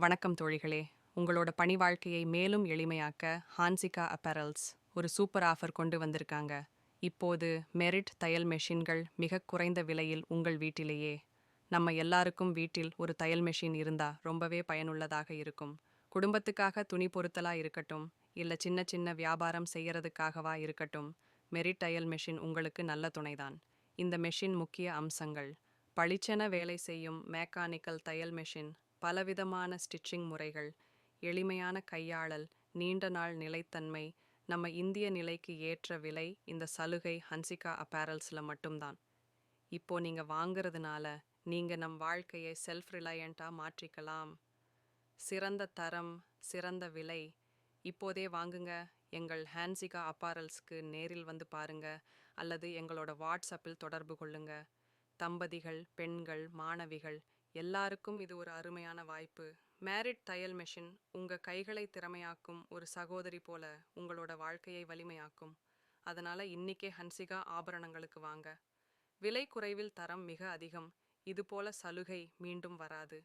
வணக்கம் தோழிகளே. உங்களோட பணி வாழ்க்கையை மேலும் எளிமையாக்க ஹான்சிகா அப்பரல்ஸ் ஒரு சூப்பர் ஆஃபர் கொண்டு வந்திருக்காங்க. இப்போது மெரிட் தையல் மெஷின்கள் மிக குறைந்த விலையில் உங்கள் வீட்டிலேயே. நம்ம எல்லாருக்கும் வீட்டில் ஒரு தையல் மெஷின் இருந்தா ரொம்பவே பயனுள்ளதாக இருக்கும். குடும்பத்துக்காக துணி பொருத்தலா இருக்கட்டும் இல்ல சின்ன சின்ன வியாபாரம் செய்யறதுக்காகவா இருக்கட்டும் மெரிட் தையல் மெஷின் உங்களுக்கு நல்ல துணைதான். இந்த மெஷின் முக்கிய அம்சங்கள். பளிச்சென வேலை செய்யும் மேக்கானிக்கல் தையல் மெஷின் பலவிதமான ஸ்டிச்சிங் முறைகள் எளிமையான கையாளல் நீண்ட நாள் நிலைத்தன்மை நம்ம இந்திய நிலைக்கு ஏற்ற விலை இந்த சலுகை ஹன்சிகா அப்பேரல்ஸில் மட்டும்தான். இப்போ நீங்க வாங்கிறதுனால நீங்க நம் வாழ்க்கையை செல்ஃப் ரிலையண்ட்டாக மாற்றிக்கலாம். சிறந்த தரம் சிறந்த விலை இப்போதே வாங்குங்க. எங்கள் ஹான்சிகா அப்பாரல்ஸ்க்கு நேரில் வந்து பாருங்க. அல்லது எங்களோட வாட்ஸ்அப்பில் தொடர்பு கொள்ளுங்க. தம்பதிகள் பெண்கள் மாணவிகள் எல்லாருக்கும் இது ஒரு அருமையான வாய்ப்பு. மேரிட் தையல் மெஷின் உங்க கைகளை திறமையாக்கும் ஒரு சகோதரி போல உங்களோட வாழ்க்கையை வலிமையாக்கும். அதனால இன்னிக்கே ஹன்சிகா ஆபரணங்களுக்கு வாங்க. விலை குறைவில் தரம் மிக அதிகம். இது போல சலுகை மீண்டும் வராது.